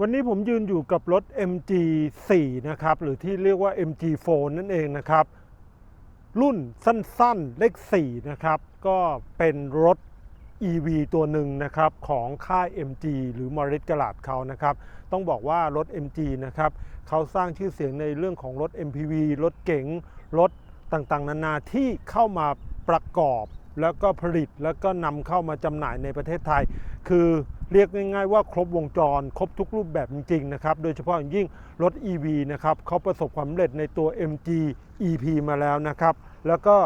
วันนี้ผมยืนอยู่กับรถ MG4 นะครับหรือที่เรียกว่า MG4 นั่นเองนะครับ รุ่นสั้นๆเลข4นะครับก็เป็นรถ EV ตัวหนึ่งนะครับของค่าย MG หรือ m a r i s g a l a d เขานะครับ ต้องบอกว่ารถ MG นะครับเขาสร้างชื่อเสียงในเรื่องของรถ MPV รถเก๋งรถต่างๆ นานาที่เข้ามาประกอบแล้วก็ผลิตแล้วก็นำเข้ามาจำหน่ายในประเทศไทย คือ เรียกง่ายๆว่าครบวงจร ครบทุกรูปแบบจริงๆนะครับ โดยเฉพาะอย่างยิ่งรถ EV นะครับเขาประสบความสำเร็จในตัว MG EP มาแล้วนะครับ แล้วก็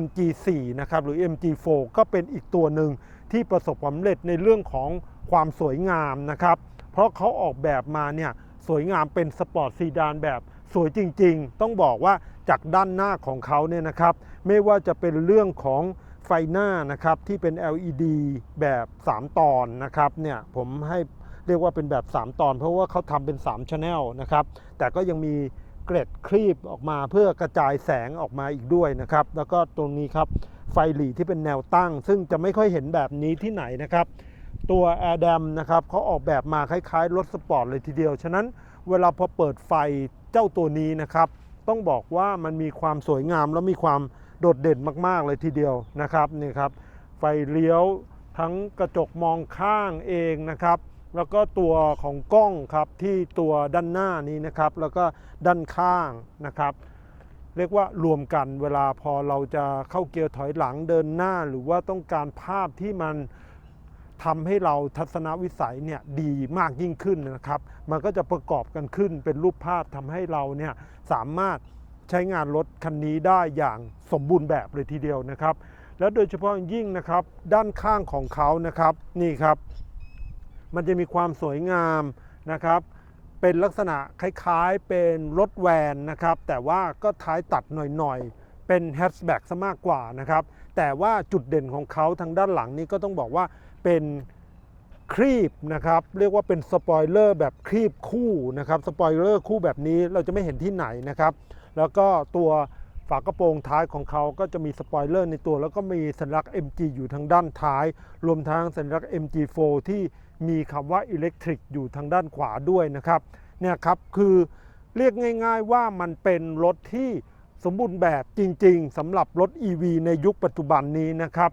MG4 นะครับหรือ MG4 ก็เป็นอีกตัวหนึ่งที่ประสบความสำเร็จในเรื่องของความสวยงามนะครับ เพราะเขาออกแบบมาเนี่ยสวยงามเป็นสปอร์ตซีดานแบบสวยจริงๆ ต้องบอกว่าจากด้านหน้าของเขาเนี่ยนะครับ ไม่ว่าจะเป็นเรื่องของ ไฟหน้านะครับที่เป็น LED แบบ 3 ตอนนะครับเนี่ยผมให้เรียกว่าเป็นแบบ 3 ตอน เพราะว่าเขาทำเป็น3 Channel นะครับแต่ก็ยังมีเกร็ดครีบออกมาเพื่อกระจายแสงออกมาอีกด้วยนะครับแล้วก็ตรงนี้ครับไฟหลีที่เป็นแนวตั้ง ซึ่งจะไม่ค่อยเห็นแบบนี้ที่ไหนนะครับตัว Air d a m นะครับเขาออกแบบมาคล้ายๆ รถสปอร์ตเลยทีเดียว ฉะนั้นเวลาพอเปิดไฟเจ้าตัวนี้นะครับ ต้องบอกว่ามันมีความสวยงามและมีความ โดดเด่นมาก ๆ เลยทีเดียวนะครับนี่ครับไฟเลี้ยวทั้งกระจกมองข้างเองนะครับ แล้วก็ตัวของกล้องครับที่ตัวด้านหน้านี้นะครับ แล้วก็ด้านข้างนะครับ เรียกว่ารวมกันเวลาพอเราจะเข้าเกียร์ถอยหลังเดินหน้า หรือว่าต้องการภาพที่มันทำให้เราทัศนวิสัยเนี่ยดีมากยิ่งขึ้นนะครับ มันก็จะประกอบกันขึ้นเป็นรูปภาพทำให้เราเนี่ยสามารถ ใช้งานรถคันนี้ได้อย่างสมบูรณ์แบบเลยทีเดียวนะครับ แล้วโดยเฉพาะยิ่งนะครับด้านข้างของเขานะครับนี่ครับ มันจะมีความสวยงามนะครับเป็นลักษณะคล้ายๆเป็นรถแวนนะครับ แต่ว่าก็ท้ายตัดหน่อยๆ เป็นแฮชแบ็กซะมากกว่านะครับ แต่ว่าจุดเด่นของเขาทางด้านหลังนี้ก็ต้องบอกว่าเป็นครีบนะครับ เรียกว่าเป็นสปอยเลอร์แบบครีบคู่นะครับ สปอยเลอร์คู่แบบนี้เราจะไม่เห็นที่ไหนนะครับ แล้วก็ตัวฝากระโปรงท้ายของเขาก็จะมีสปอยเลอร์ในตัว แล้วก็มีสัญลักษณ์ MG อยู่ทางด้านท้าย รวมทั้งสัญลักษณ์ MG4 ที่มีคำว่า Electric อยู่ทางด้านขวาด้วยนะครับเนี่ยครับคือเรียกง่าย ๆว่ามันเป็นรถที่สมบูรณ์แบบจริง ๆสำหรับรถ EV ในยุคปัจจุบันนี้นะครับ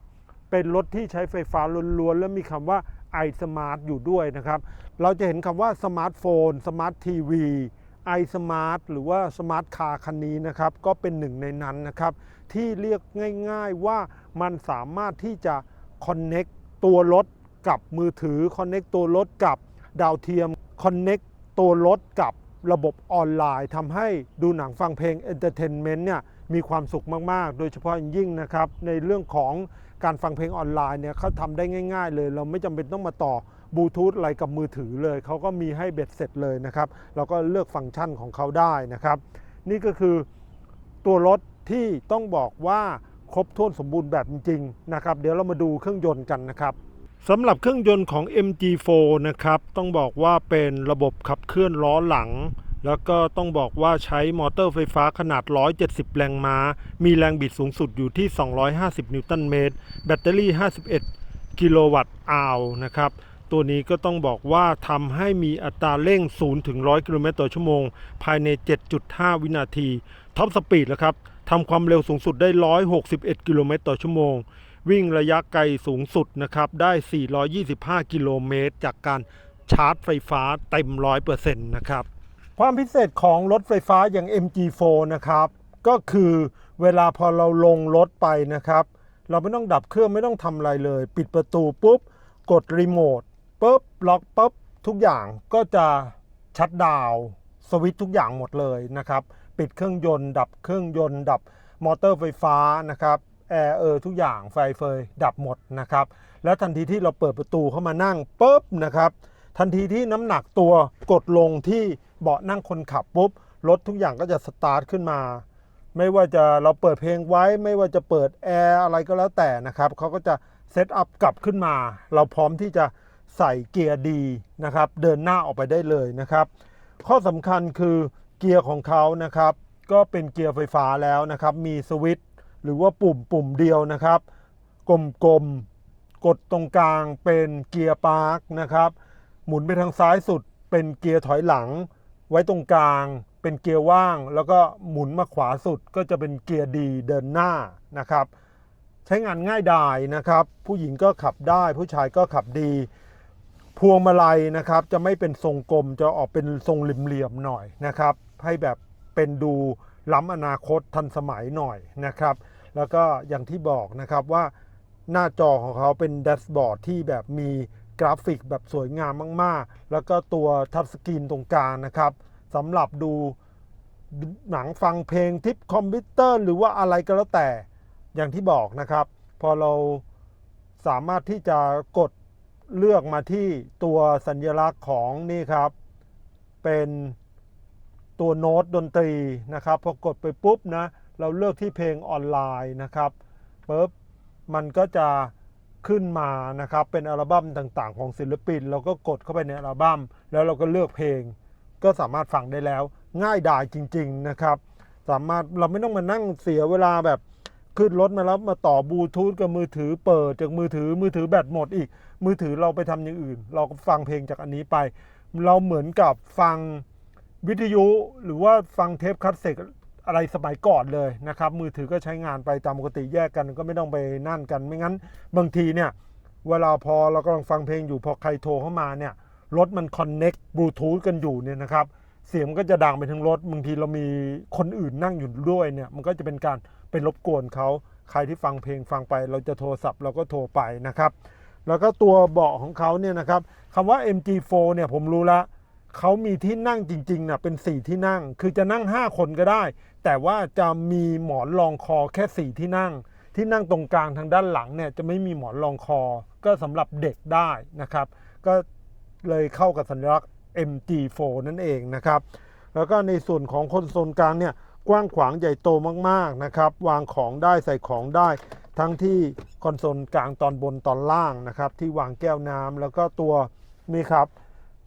เป็นรถที่ใช้ไฟฟ้าล้วนๆ และมีคำว่า iSmart อยู่ด้วยนะครับ เราจะเห็นคำว่าสมาร์ทโฟนสมาร์ททีวี iSmart หรือว่าสมาร์ทคาร์คันนี้นะครับ ก็เป็นหนึ่งในนั้นนะครับ ที่เรียกง่ายๆว่ามันสามารถที่จะ Connect ตัวรถกับมือถือ Connect ตัวรถกับดาวเทียม Connect ตัวรถกับระบบออนไลน์ทำให้ดูหนังฟังเพลง Entertainment เนี่ยมีความสุขมาก ๆ โดยเฉพาะยิ่งนะครับ ในเรื่องของการฟังเพลงออนไลน์เนี่ยเขาทำได้ง่าย ๆ เลย เราไม่จำเป็นต้องมาต่อ บลูทูธอะไรกับมือถือเลย เขาก็มีให้เบ็ดเสร็จเลยนะครับเราก็เลือกฟังก์ชันของเขาได้นะครับ นี่ก็คือตัวรถที่ต้องบอกว่าครบถ้วนสมบูรณ์แบบจริงๆนะครับ เดี๋ยวเรามาดูเครื่องยนต์กันนะครับสำหรับเครื่องยนต์ของ MG4 นะครับ ต้องบอกว่าเป็นระบบขับเคลื่อนล้อหลัง แล้วก็ต้องบอกว่าใช้มอเตอร์ไฟฟ้าขนาด 170 แรงม้า มีแรงบิดสูงสุดอยู่ที่ 250 นิวตันเมตร แบตเตอรี่ 51 กิโลวัตต์อาวนะครับ ตัวนี้ก็ต้องบอกว่าทำให้มีอัตราเร่ง 0 ถึง 100 กิโลเมตรต่อชั่วโมง ภายใน 7.5 วินาทีท็อปสปีดแล้วครับทำความเร็วสูงสุดได้ 161 กิโลเมตรต่อชั่วโมง วิ่งระยะไกลสูงสุดนะครับได้ 425 กิโลเมตร จากการชาร์จไฟฟ้าเต็ม 100%นะครับความพิเศษของรถไฟฟ้าอย่าง MG4 นะครับก็คือเวลาพอเราลงรถไปนะครับ เราไม่ต้องดับเครื่องไม่ต้องทำอะไรเลย ปิดประตูปุ๊บ กดรีโมท ปุ๊บล็อกปุ๊บทุกอย่างก็จะชัดดาวสวิตช์ทุกอย่างหมดเลยนะครับ ปิดเครื่องยนต์ ดับเครื่องยนต์ ดับมอเตอร์ไฟฟ้านะครับแอร์เออทุกอย่างไฟเฟยดับหมดนะครับ แล้วทันทีที่เราเปิดประตูเข้ามานั่งปุ๊บนะครับ ทันทีที่น้ำหนักตัวกดลงที่เบาะนั่งคนขับปุ๊บรถทุกอย่างก็จะสตาร์ทขึ้นมา ไม่ว่าจะเราเปิดเพลงไว้ ไม่ว่าจะเปิดแอร์อะไรก็แล้วแต่นะครับเขาก็จะเซตอัพกลับขึ้นมา เราพร้อมที่จะ ใส่เกียร์ดีนะครับเดินหน้าออกไปได้เลยนะครับ ข้อสำคัญคือเกียร์ของเขานะครับ ก็เป็นเกียร์ไฟฟ้าแล้วนะครับ มีสวิตช์หรือว่าปุ่มปุ่มเดียวนะครับ กลมๆกดตรงกลางเป็นเกียร์ปาร์คนะครับหมุนไปทางซ้ายสุดเป็นเกียร์ถอยหลัง ไว้ตรงกลางเป็นเกียร์ว่าง แล้วก็หมุนมาขวาสุดก็จะเป็นเกียร์ดีเดินหน้านะครับ ใช้งานง่ายดายนะครับ ผู้หญิงก็ขับได้ผู้ชายก็ขับดี พวงมาลัยนะครับจะไม่เป็นทรงกลมจะออกเป็นทรงเหลี่ยมๆหน่อยนะครับ ให้แบบเป็นดูล้ำอนาคตทันสมัยหน่อยนะครับ แล้วก็อย่างที่บอกนะครับว่าหน้าจอของเขาเป็นแดชบอร์ดที่แบบมีกราฟิกแบบสวยงามมากๆ แล้วก็ตัวทัชสกรีนตรงกลางนะครับสำหรับดูหนังฟังเพลงทิปคอมพิวเตอร์ หรือว่าอะไรก็แล้วแต่อย่างที่บอกนะครับ พอเราสามารถที่จะกด เลือกมาที่ตัวสัญลักษณ์ของนี่ครับ เป็นตัวโน้ตดนตรีนะครับพอกดไปปุ๊บนะเราเลือกที่เพลงออนไลน์นะครับปุ๊บมันก็จะขึ้นมานะครับเป็นอัลบั้มต่างๆ ของศิลปิน เราก็กดเข้าไปในอัลบั้ม แล้วเราก็เลือกเพลง ก็สามารถฟังได้แล้ว ง่ายดายจริง ๆนะครับ สามารถเราไม่ต้องมานั่งเสียเวลาแบบ ขึ้นรถมาแล้วมาต่อบลูทูธกับมือถือเปิดจากมือถือมือถือแบตหมดอีก มือถือเราไปทำอย่างอื่น เราก็ฟังเพลงจากอันนี้ไป เราเหมือนกับฟังวิทยุหรือว่าฟังเทปคัสเซ็ตอะไรสมัยก่อนเลยนะครับ มือถือก็ใช้งานไปตามปกติแยกกันก็ไม่ต้องไปนั่นกัน ไม่งั้น บางทีเนี่ยเวลาพอเรากำลังฟังเพลงอยู่พอใครโทรเข้ามาเนี่ยรถมันคอนเน็กบลูทูธกันอยู่เนี่ยนะครับเสียงมันก็จะดังไปทั้งรถบางทีเรามีคนอื่นนั่งอยู่ด้วยเนี่ยมันก็จะเป็นการ เป็นรบกวนเขาใครที่ฟังเพลงฟังไป เราจะโทรศัพท์เราก็โทรไปนะครับ แล้วก็ตัวเบาะของเขาเนี่ยนะครับคำว่า MG4 เนี่ยผมรู้ละเขามีที่นั่งจริงๆนะเป็น 4 ที่นั่ง คือจะนั่ง 5 คนก็ได้ แต่ว่าจะมีหมอนรองคอแค่ 4 ที่นั่ง ที่นั่งตรงกลางทางด้านหลังเนี่ยจะไม่มีหมอนรองคอ ก็สำหรับเด็กได้นะครับ ก็เลยเข้ากับสัญลักษณ์ MG4 นั่นเองนะครับ แล้วก็ในส่วนของคนโซลกลางเนี่ย กว้างขวางใหญ่โตมากๆนะครับ วางของได้ใส่ของได้ ทั้งที่คอนโซลกลางตอนบนตอนล่างนะครับ ที่วางแก้วน้ำแล้วก็ตัวนี่ครับ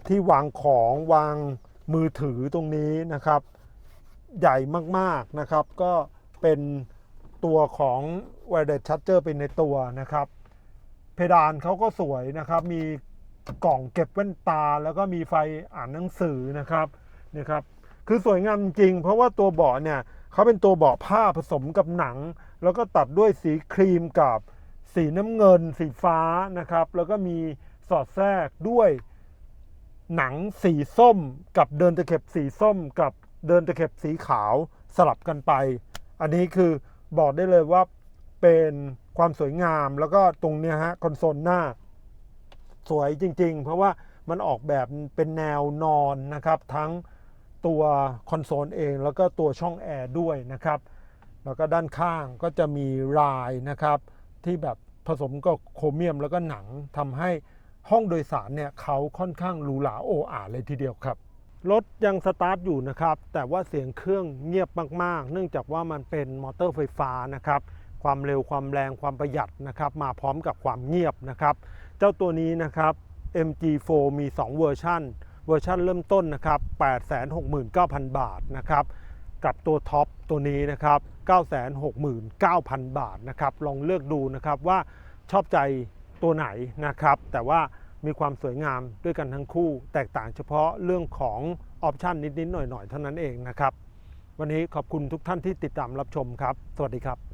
ที่วางของวางมือถือตรงนี้นะครับ ใหญ่มากๆนะครับ ก็เป็นตัวของ Wireless Charger เป็นในตัวนะครับ เพดานเขาก็สวยนะครับ มีกล่องเก็บแว่นตา แล้วก็มีไฟอ่านหนังสือนะครับนี่ครับ คือสวยงามจริง เพราะว่าตัวเบาะเนี่ยเขาเป็นตัวเบาะผ้าผสมกับหนัง แล้วก็ตัดด้วยสีครีมกับสีน้ำเงิน สีฟ้านะครับ แล้วก็มีสอดแทรกด้วยหนังสีส้มกับเดินตะเข็บสีส้มกับเดินตะเข็บสีขาวสลับกันไป อันนี้คือบอกได้เลยว่าเป็นความสวยงามแล้วก็ตรงเนี้ยฮะคอนโซลหน้า สวยจริง ๆ เพราะว่ามันออกแบบเป็นแนวนอนนะครับ ทั้ง ตัวคอนโซลเองแล้วก็ตัวช่องแอร์ด้วยนะครับ แล้วก็ด้านข้างก็จะมีลายนะครับ ที่แบบผสมกับโครเมียมแล้วก็หนังทำให้ห้องโดยสารเนี่ยเขาค่อนข้างหรูหราโอ้อาเลยทีเดียวครับ รถยังสตาร์ทอยู่นะครับ แต่ว่าเสียงเครื่องเงียบมากๆ เนื่องจากว่ามันเป็นมอเตอร์ไฟฟ้านะครับ ความเร็วความแรงความประหยัดนะครับ มาพร้อมกับความเงียบนะครับ เจ้าตัวนี้นะครับ MG4 มี 2 เวอร์ชัน เวอร์ชันเริ่มต้นนะครับ869,000 บาทนะครับกับตัวท็อปตัวนี้นะครับ969,000 บาทนะครับลองเลือกดูนะครับว่าชอบใจตัวไหนนะครับ แต่ว่ามีความสวยงามด้วยกันทั้งคู่ แตกต่างเฉพาะเรื่องของออปชันนิด ๆ หน่อย ๆ เท่านั้นเองนะครับ วันนี้ขอบคุณทุกท่านที่ติดตามรับชมครับ สวัสดีครับ